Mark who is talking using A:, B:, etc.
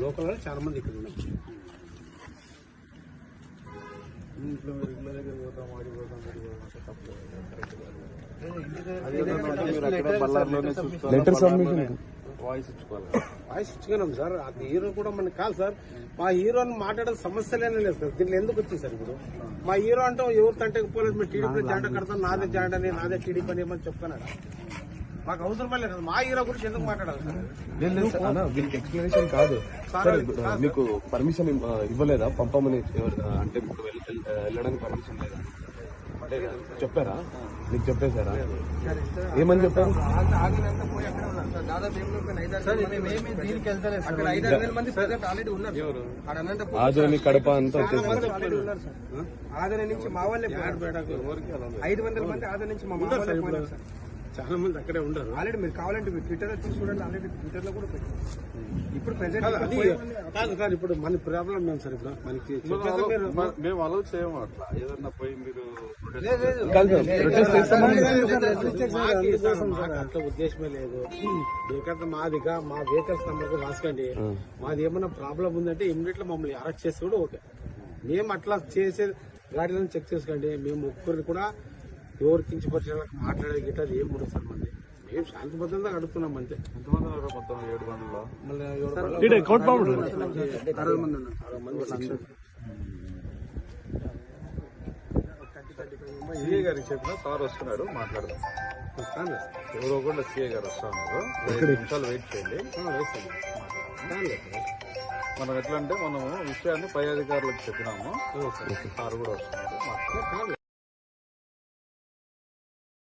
A: Local చాలా మంది ఇక్కడ ఉన్నారు
B: ఇంట్లో ఇళ్ళ దగ్గర పోతాం ఆడి పోతాం ఇడి పోతాం అంటే తప్పలేదు.
C: లెటర్ సబ్మిషన్
B: వాయిస్ ఇచ్చుకోవాలి
A: వాయిస్ ఇచ్చుకున్నాం సార్ అది హీరో కూడా మనకి కాదు సార్ మా హీరోని మాట్లాడే సమస్యలేనే లేదు సార్ దీంట్లో ఎందుకు వచ్చింది సార్ ఇప్పుడు మా హీరో అంటే ఎవరు తంటే పోలేదు మేము టీడీపీ జాంట కడతాం నాదే అని నాదే టీడీపీ అని ఏమని చెప్తున్నాడు మాకు అవసరం లేదు కదా. మా హీరో గురించి ఎందుకు మాట్లాడాలి సార్?
C: వీళ్ళకి ఎక్స్ప్లెనేషన్ కాదు. సార్ మీకు పర్మిషన్ ఇవ్వలేదా? పంపమని ఎవరు- అంటే మీకు వెళ్- వెళ్- వెళ్ళడానికి పర్మిషన్ లేదా? చెప్పారా? మీకు చెప్పేశారా? ఏమని చెప్పారు? ఆదోని కడప అంతా
D: ఆదరణ నుంచి మా వాళ్ళే పోయారు. ఐదు వందల మంది ఆదరణ నుంచి మా వాళ్ళే
A: చాలా మంది అక్కడే ఉండరు.
D: ఆల్రెడీ మీరు కావాలంటే మీరు ట్విట్టర్లో చూసి చూడండి ఆల్రెడీ ట్విట్టర్లో కూడా పెట్టారు. ఇప్పుడు
A: అది
D: ప్రెసెంట్
A: కాదు సార్ ఇప్పుడు మన ప్రాబ్లం ఏం సార్ ఇప్పుడు? మనకి
B: మేము అలౌ చేయము అట్లా. ఏదన్నా పోయి మీరు
A: అట్లా ఉద్దేశమే లేదు. మీకంతా మాదిగా మా వెహికల్స్ నెంబర్ రాసుకోండి. మాది ఏమైనా ప్రాబ్లం ఉందంటే ఇమ్మీడియట్ మమ్మల్ని అరెస్ట్ చేసి కూడా ఓకే మేము అట్లా చేసే గాడిలను చెక్ చేసుకోండి. మేము ఒక్కరిని కూడా ఎవరు కించపరిచే మాట్లాడే గిట్ట అది ఏం ఉండదు సార్ మంది మేము శాంతిబద్ధంగా అడుగుతున్నాం అంతే.
B: ఎంతమంది ఉన్నారు? మొత్తం ఏడు మందిలో
D: అరవై మంది ఉన్నారు.
A: అరవై మంది ఉన్నారు.
B: సిఏ గారికి చెప్పిన సార్ వస్తున్నాడు మాట్లాడదాం. ఎవరో కూడా సిఏ గారు వస్తా ఉన్నారు ఐదు నిమిషాలు వెయిట్ చేయండి. మనం ఎట్లా అంటే మనము విషయాన్ని పై అధికారులకు చెప్పినాము. సరే. కూడా వస్తున్నాడు మాట్లాడదాం.
A: కాదు